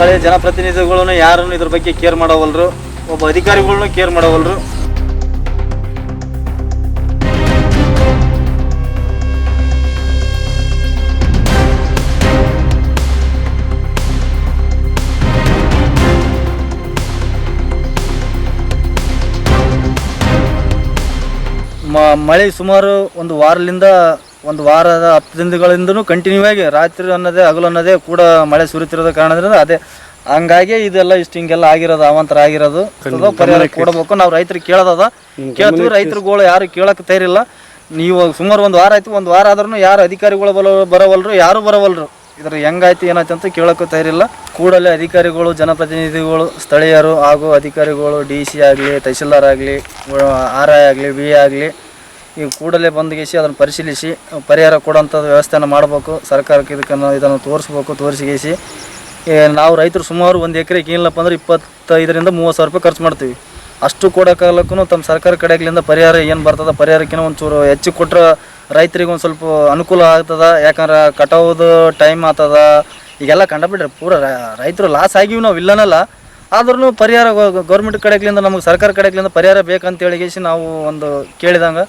ಸ್ಥಳೀಯ ಜನಪ್ರತಿನಿಧಿಗಳನ್ನು ಯಾರನ್ನು ಇದ್ರ ಬಗ್ಗೆ ಕೇರ್ ಮಾಡೋವಲ್ರು, ಒಬ್ಬ ಅಧಿಕಾರಿಗಳನ್ನು ಕೇರ್ ಮಾಡೋವಲ್ರು. ಮಳೆ ಸುಮಾರು ಒಂದು ವಾರದಿಂದ ಒಂದು ವಾರದ ಹತ್ತು ದಿನಗಳಿಂದನೂ ಕಂಟಿನ್ಯೂ ಆಗಿ ರಾತ್ರಿ ಅನ್ನೋದೇ ಹಗಲು ಅನ್ನೋದೇ ಕೂಡ ಮಳೆ ಸುರಿತಿರೋದ ಕಾರಣದಿಂದ ಅದೇ. ಹಂಗಾಗಿ ಇದೆಲ್ಲ ಇಷ್ಟು ಹಿಂಗೆಲ್ಲ ಆಗಿರೋದು ಅವಾಂತರ ಆಗಿರೋದು. ಪರಿಹಾರ ಕೊಡಬೇಕು. ನಾವು ರೈತರಿಗೆ ಕೇಳೋದದ. ಕೇಳ್ತೀವಿ ರೈತರುಗಳು ಯಾರು ಕೇಳಕ್ಕೆ ತಯಾರಿಲ್ಲ. ನೀವು ಸುಮಾರು ಒಂದು ವಾರ ಆಯ್ತು ಒಂದು ವಾರ ಆದ್ರೂ ಯಾರು ಅಧಿಕಾರಿಗಳು ಬರೋ ಬರವಲ್ರು ಯಾರು ಬರವಲ್ರು. ಇದ್ರ ಹೆಂಗಾಯ್ತು ಏನಾಯ್ತು ಅಂತ ಕೇಳೋಕ್ಕೂ ತಯಾರಿಲ್ಲ. ಕೂಡಲೇ ಅಧಿಕಾರಿಗಳು ಜನಪ್ರತಿನಿಧಿಗಳು ಸ್ಥಳೀಯರು ಹಾಗೂ ಅಧಿಕಾರಿಗಳು ಡಿ ಸಿ ಆಗಲಿ ತಹಸೀಲ್ದಾರ್ ಆಗಲಿ ಆರ್ ಐ ಆಗಲಿ ವಿ ಆಗಲಿ ಈ ಕೂಡಲೇ ಬಂದ್ಗೆಸಿ ಅದನ್ನು ಪರಿಶೀಲಿಸಿ, ಪರಿಹಾರ ಕೊಡೋಂಥದ್ದು ವ್ಯವಸ್ಥೆಯನ್ನು ಮಾಡಬೇಕು, ಸರ್ಕಾರಕ್ಕೆ ಇದಕ್ಕನ್ನು ಇದನ್ನು ತೋರಿಸ್ಬೇಕು ತೋರಿಸಿಗೇಸಿ ನಾವು ರೈತರು ಸುಮಾರು ಒಂದು ಎಕರೆಗೆ ಏನಿಲ್ಲಪ್ಪ ಅಂದ್ರೆ ಇಪ್ಪತ್ತೈದರಿಂದ ಮೂವತ್ತು ಸಾವಿರ ರೂಪಾಯಿ ಖರ್ಚು ಮಾಡ್ತೀವಿ. ಅಷ್ಟು ಕೊಡೋಕಾಗಲಕ್ಕೂ ತಮ್ಮ ಸರ್ಕಾರ ಕಡೆಗಳಿಂದ ಪರಿಹಾರ ಏನು ಬರ್ತದೆ ಪರಿಹಾರಕ್ಕಿಂತ ಒಂಚೂರು ಹೆಚ್ಚು ಕೊಟ್ಟರೆ ರೈತರಿಗೆ ಒಂದು ಸ್ವಲ್ಪ ಅನುಕೂಲ ಆಗ್ತದೆ, ಯಾಕಂದ್ರೆ ಕಟಾವುದು ಟೈಮ್ ಆತದ. ಈಗೆಲ್ಲ ಕಂಡಬಿಟ್ರೆ ಪೂರ ರೈತರು ಲಾಸ್ ಆಗಿವಿ ನಾವು ಇಲ್ಲನಲ್ಲ. ಆದ್ರೂ ಪರಿಹಾರ ಗೌರ್ಮೆಂಟ್ ಕಡೆಗಳಿಂದ ನಮಗೆ ಸರ್ಕಾರ ಕಡೆಗಳಿಂದ ಪರಿಹಾರ ಬೇಕಂತ ಹೇಳಿಗೇಸಿ ನಾವು ಒಂದು ಕೇಳಿದಂಗೆ.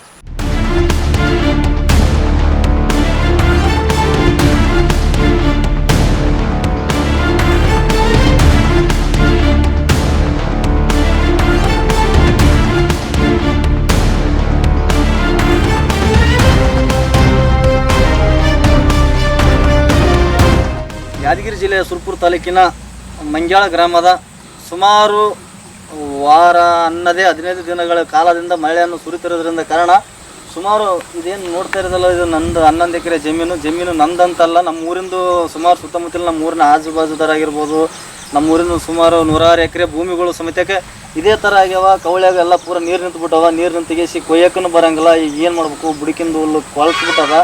ಯಾದಗಿರಿ ಜಿಲ್ಲೆಯ ಸುರಪುರ ತಾಲೂಕಿನ ಮಂಗ್ಯಾಳ ಗ್ರಾಮದ ಸುಮಾರು ವಾರ ಅನ್ನದೇ ಹದಿನೈದು ದಿನಗಳ ಕಾಲದಿಂದ ಮಳೆಯನ್ನು ಸುರಿತಿರೋದ್ರಿಂದ ಕಾರಣ ಸುಮಾರು ಇದೇನು ನೋಡ್ತಾ ಇರೋದಲ್ಲ, ಇದು ನಂದು ಹನ್ನೊಂದು ಎಕರೆ ಜಮೀನು. ಜಮೀನು ನಂದಂತಲ್ಲ ನಮ್ಮ ಊರಿಂದು ಸುಮಾರು ಸುತ್ತಮುತ್ತಲ ನಮ್ಮ ಊರಿನ ಆಜು ಬಾಜುದಾರಾಗಿರ್ಬೋದು ನಮ್ಮ ಊರಿನ ಸುಮಾರು ನೂರಾರು ಎಕರೆ ಭೂಮಿಗಳು ಸಮೇತಕ್ಕೆ ಇದೇ ಥರ ಆಗ್ಯಾವ, ಕವಳ್ಯಾಗ ಎಲ್ಲ ಪೂರ ನೀರು ನಿಂತ್ಬಿಟ್ಟವ, ನೀರು ನಿಂತಿಗೆಸಿ ಕೊಯ್ಯಕ್ಕೂ ಬರೋಂಗಿಲ್ಲ, ಈಗ ಏನು ಮಾಡಬೇಕು? ಬುಡಕಿಂದು ಹುಲ್ಲು ಕೊಳ್ತ್ಬಿಟ್ಟದ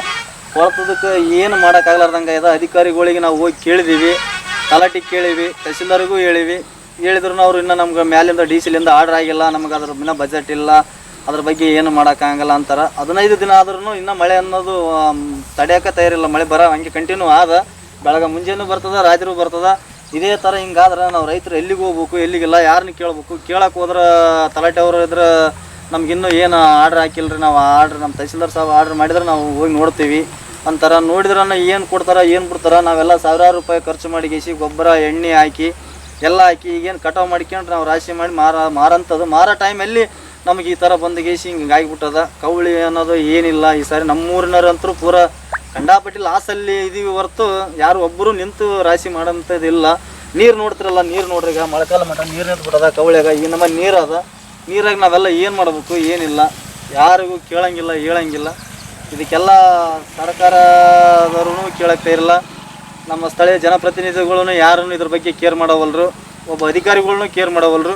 ಕೊಳ್ತದಕ್ಕೆ ಏನು ಮಾಡೋಕ್ಕಾಗ್ಲಾರ್ದಂಗೆ ಇದೆ. ಅಧಿಕಾರಿಗಳಿಗೆ ನಾವು ಹೋಗಿ ಕೇಳಿದೀವಿ. ತಲಾಟಿ ಕೇಳಿವಿ, ತಹಸೀಲ್ದಾರಿಗೂ ಹೇಳಿವಿ. ಹೇಳಿದ್ರು ಅವ್ರು ಇನ್ನೂ ನಮ್ಗೆ ಮ್ಯಾಲಿಂದ ಡಿ ಸಿಲಿಂದ ಆರ್ಡರ್ ಆಗಿಲ್ಲ. ನಮ್ಗೆ ಅದ್ರ ಇನ್ನೂ ಬಜೆಟ್ ಇಲ್ಲ. ಅದ್ರ ಬಗ್ಗೆ ಏನು ಮಾಡೋಕ್ಕಾಗಲ್ಲ ಅಂತಾರೆ. ಹದಿನೈದು ದಿನ ಆದ್ರೂ ಇನ್ನೂ ಮಳೆ ಅನ್ನೋದು ತಡೆಯೋಕೆ ತಯಾರಿಲ್ಲ. ಮಳೆ ಬರ ಹಂಗೆ ಕಂಟಿನ್ಯೂ ಆದ. ಬೆಳಗ್ಗೆ ಮುಂಜಾನೆ ಬರ್ತದ ರಾತ್ರಿ ಬರ್ತದ. ಇದೇ ಥರ ಹಿಂಗಾದ್ರೆ ನಾವು ರೈತರು ಎಲ್ಲಿಗೆ ಹೋಗ್ಬೇಕು, ಎಲ್ಲಿಗಿಲ್ಲ ಯಾರನ್ನ ಕೇಳ್ಬೇಕು. ಕೇಳಕ್ಕೆ ಹೋದ್ರೆ ತಲಾಟೆ ಅವರು ಇದ್ರೆ ನಮ್ಗಿನ್ನೂ ಏನು ಆರ್ಡ್ರ್ ಹಾಕಿಲ್ರಿ. ನಾವು ಆರ್ಡ್ರ್ ನಮ್ಮ ತಹಸೀಲ್ದಾರ್ ಸಾಹೇಬ್ ಆರ್ಡ್ರ್ ಮಾಡಿದ್ರೆ ನಾವು ಹೋಗಿ ನೋಡ್ತೀವಿ. ಅಂತಾರ. ನೋಡಿದ್ರೆ ಏನು ಕೊಡ್ತಾರ, ಏನು ಬಿಡ್ತಾರ? ನಾವೆಲ್ಲ ಸಾವಿರಾರು ರೂಪಾಯಿ ಖರ್ಚು ಮಾಡಿ ಗೇಸಿ ಗೊಬ್ಬರ, ಎಣ್ಣೆ ಹಾಕಿ, ಎಲ್ಲ ಹಾಕಿ ಈಗೇನು ಕಟಾವು ಮಾಡ್ಕೊಂಡ್ರೆ ನಾವು ರಾಶಿ ಮಾಡಿ ಮಾರ ಮಾರಂಥದ್ದು ಮಾರೋ ಟೈಮಲ್ಲಿ ನಮಗೆ ಈ ಥರ ಬಂದು ಗೇಸಿ ಹಿಂಗೆ ಆಗಿಬಿಟ್ಟದ ಕವಳಿ ಅನ್ನೋದು ಏನಿಲ್ಲ. ಈ ಸಾರಿ ನಮ್ಮೂರಿನವ್ರಂತರೂ ಪೂರ ಕಂಡಾಪಟ್ಟಿ ಲಾಸಲ್ಲಿ ಇದೀವಿ ಹೊರತು ಯಾರು ಒಬ್ಬರು ನಿಂತು ರಾಶಿ ಮಾಡೋಂಥದ್ದಿಲ್ಲ ನೀರು ನೋಡ್ತಿರಲ್ಲ, ನೀರು ನೋಡ್ರಿ ಈಗ ಮಳೆಕಾಲ ಮಟ್ಟ ನೀರು ನಿಂತ್ಬಿಟ್ಟದ ಕವಳ್ಯಾಗ ಈಗ ನಮ್ಮ ನೀರು ಅದ. ನೀರಾಗ ನಾವೆಲ್ಲ ಏನು ಮಾಡಬೇಕು? ಏನಿಲ್ಲ. ಯಾರಿಗೂ ಕೇಳಂಗಿಲ್ಲ, ಹೇಳಂಗಿಲ್ಲ. ಇದಕ್ಕೆಲ್ಲ ಸರ್ಕಾರದವರು ಕೇಳಕ್ಕೆ ಇರಲ್ಲ ನಮ್ಮ ಸ್ಥಳೀಯ ಜನಪ್ರತಿನಿಧಿಗಳನ್ನು ಯಾರನ್ನು ಇದ್ರ ಬಗ್ಗೆ ಕೇರ್ ಮಾಡೋವಲ್ರು, ಒಬ್ಬ ಅಧಿಕಾರಿಗಳನ್ನು ಕೇರ್ ಮಾಡವಲ್ರು.